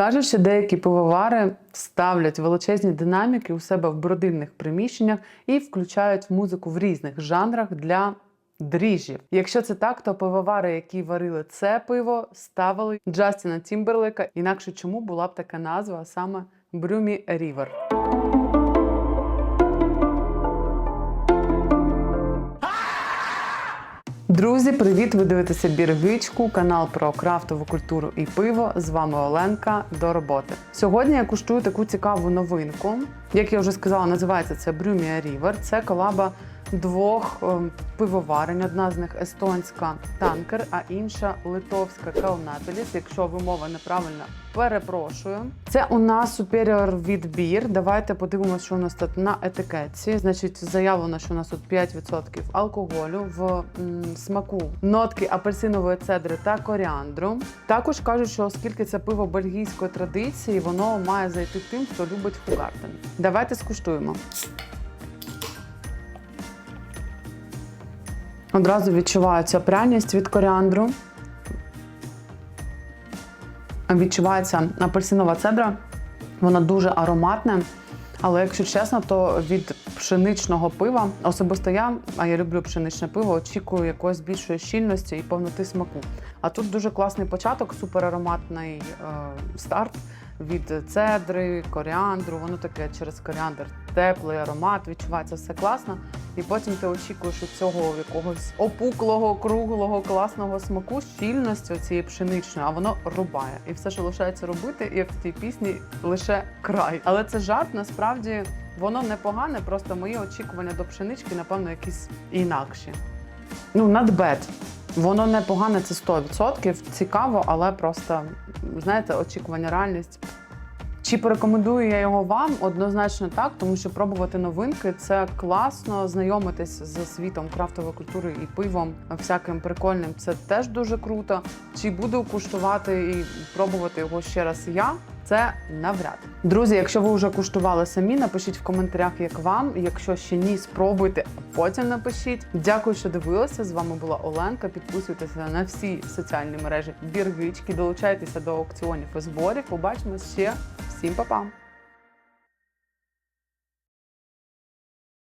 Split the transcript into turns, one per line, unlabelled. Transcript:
Кажуть, що деякі пивовари ставлять величезні динаміки у себе в бродильних приміщеннях і включають музику в різних жанрах для дріжджів. Якщо це так, то пивовари, які варили це пиво, ставили Джастіна Тімберлика. Інакше чому була б така назва, а саме Брюмі Рівер. Друзі, привіт! Ви дивитеся Біргичку, канал про крафтову культуру і пиво. З вами Оленка до роботи. Сьогодні я куштую таку цікаву новинку. Як я вже сказала, називається це Брюмія Рівер. Це колаба двох ем, пивоварень. Одна з них естонська танкер, а інша литовська Калнателіс. Якщо вимова неправильна, перепрошую. Це у нас Superior відбір. Давайте подивимося, що у нас тут на етикетці. Значить, заявлено, що у нас тут 5% алкоголю в м, смаку нотки апельсинової цедри та коріандру. Також кажуть, що оскільки це пиво бельгійської традиції, воно має зайти тим, хто любить хугартен. Давайте скуштуємо. Одразу відчувається пряність від коріандру. Відчувається апельсинова цедра. Вона дуже ароматна. Але якщо чесно, то від пшеничного пива особисто я, а я люблю пшеничне пиво, очікую якоїсь більшої щільності і повноти смаку. А тут дуже класний початок, суперароматний е, старт від цедри, коріандру. Воно таке через коріандр теплий аромат, відчувається все класно. І потім ти очікуєш від цього якогось опуклого, круглого, класного смаку, щільності цієї пшеничної, а воно рубає. І все, що лишається робити, як в тій пісні, лише край. Але це жарт, насправді воно непогане, просто мої очікування до пшенички, напевно, якісь інакші. Ну, bad. Воно непогане, це 100%. Цікаво, але просто, знаєте, очікування, реальність. Чи порекомендую я його вам? Однозначно так, тому що пробувати новинки це класно, знайомитись з світом крафтової культури і пивом всяким прикольним. Це теж дуже круто. Чи буду куштувати і пробувати його ще раз я? Це навряд. Друзі, якщо ви вже куштували самі, напишіть в коментарях, як вам. Якщо ще ні, спробуйте, а потім напишіть. Дякую, що дивилися. З вами була Оленка. Підписуйтеся на всі соціальні мережі Біргички, долучайтеся до аукціонів і зборів. Побачимось ще. Всім па-па!